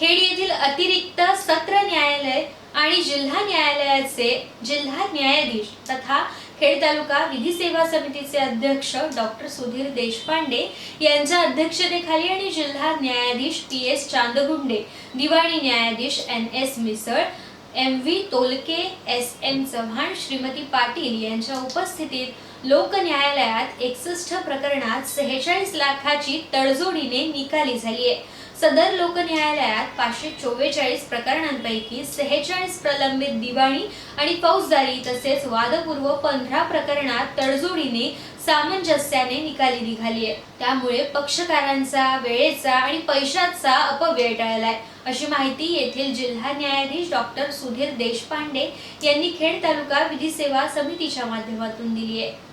खेड येथील अतिरिक्त सत्र न्यायालय आणि जिल्हा न्यायालयाचे जिल्हा न्यायाधीश तथा खेड तालुका विधी सेवा समितीचे अध्यक्ष डॉक्टर सुधीर देशपांडे यांच्या अध्यक्षतेखाली आणि जिल्हा न्यायाधीश पी एस चांदगुंडे दिवाणी न्यायाधीश N S Misal M V Tolke S M Chavan Shrimati Patil यांच्या उपस्थितीत लोक न्यायालयात एकसष्ट प्रकरणात सेहेचाळीस लाखाची तडजोडीने निकाली झाली आहे. सदर लोक न्यायालयात पाचशे चोवेचाळीस प्रकरणांपैकी सेहेचाळीस प्रलंबित दिवाणी आणि फौजदारी तसेच वादपूर्व पंधरा प्रकरणात तडजोडीने सामंजस्याने निकाली निघाली आहे. त्यामुळे पक्षकारांचा वेळेचा आणि पैशाचा अपव्यय टळलाय. अशी माहिती येथील जिल्हा न्यायाधीश डॉक्टर सुधीर देशपांडे यांनी खेड तालुका विधी सेवा समितीच्या माध्यमातून दिली आहे.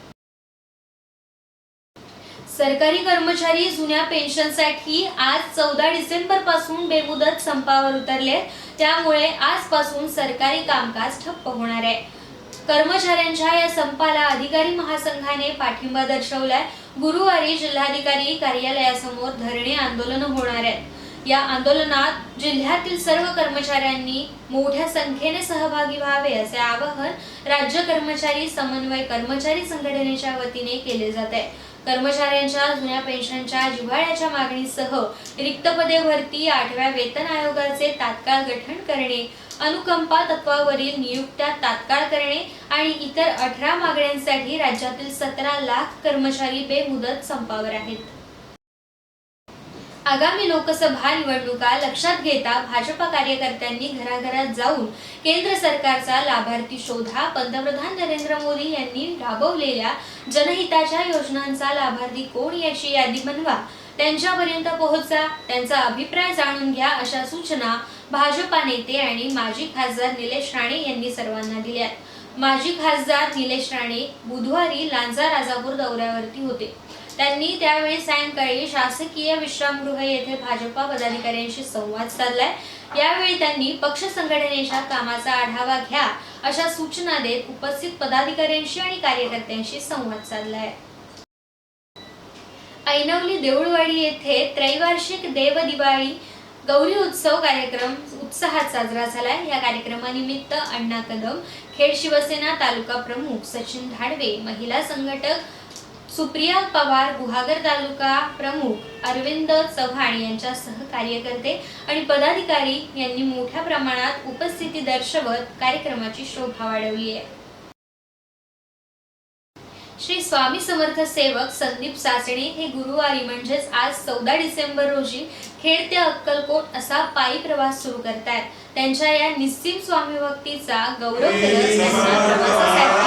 सरकारी कर्मचारी जुन्या पेन्शनसाठी आज चौदा डिसेंबरपासून बेमुदत संपावर उतरले. आहेत. त्यामुळे आजपासून सरकारी कामकाज ठप्प होणार आहे. कर्मचाऱ्यांच्या या संपाला अधिकारी महासंघाने पाठिंबा दर्शवलाय. गुरुवारी जिल्हाधिकारी कार्यालयासमोर धरणे आंदोलन होणार आहेत या आंदोलनात जिल्ह्यातील सर्व कर्मचाऱ्यांनी मोठ्या संख्येने सहभागी व्हावे असे आवाहन राज्य कर्मचारी समन्वय कर्मचारी संघटनेच्या वतीने केले जात. आहे कर्मचाऱ्यांच्या जुन्या पेन्शनच्या जिव्हाळ्याच्या मागणीसह रिक्त पदे भरती आठव्या वेतन आयोगाचे तात्काळ गठन करणे अनुकंपा तत्वावरील नियुक्त्या तात्काळ करणे आणि इतर अठरा मागण्यांसाठी राज्यातील सतरा लाख कर्मचारी बेमुदत संपावर आहेत. आगामी लोकसभा निवडणुका लक्षात घेता भाजपा कार्यकर्त्यांनी घराघरात जाऊन केंद्र सरकारचा लाभार्थी शोधा. पंतप्रधान नरेंद्र मोदी यांनी राबवलेल्या जनहिताच्या योजनांचा लाभार्थी कोण याची यादी बनवा. त्यांच्यापर्यंत पोहोचा. त्यांचा अभिप्राय जाणून घ्या अशा सूचना भाजपा नेते आणि माजी खासदार निलेश राणे यांनी सर्वांना दिल्या माजी खासदार निलेश राणे बुधवारी लांजा राजापूर दौऱ्यावरती होते. त्यांनी त्यावेळी सायंकाळी शासकीय विश्रामगृह येथे भाजपा पदाधिकाऱ्यांशी संवाद साधलाय. यावेळी त्यांनी पक्ष संघटनेच्या कामाचा आढावा घ्या अशा सूचना देत उपस्थित पदाधिकाऱ्यांशी आणि कार्यकर्त्यांशी संवाद साधलाय. ऐनवली देऊळवाडी येथे त्रैवार्षिक देव दिवाळी गौरी उत्सव कार्यक्रम उत्साहात साजरा झालाय. या कार्यक्रमानिमित्त अण्णा कदम खेड शिवसेना तालुका प्रमुख सचिन धाडवे महिला संघटक सुप्रिया पवार गुहागर तालुका प्रमुख अरविंद चव्हाण यांच्या सहकार्यकर्ते आणि पदाधिकारी यांनी मोठ्या प्रमाणात उपस्थिती दर्शवत कार्यक्रमाची शोभा वाढवली आहे. श्री स्वामी समर्थ सेवक संदीप सासणे हे गुरुवारी म्हणजेच आज चौदा डिसेंबर रोजी खेड ते अक्कलकोट असा पायी प्रवास सुरू करतायत. त्यांच्या या निस्सिम स्वामी भक्तीचा गौरव करत प्रवासासाठी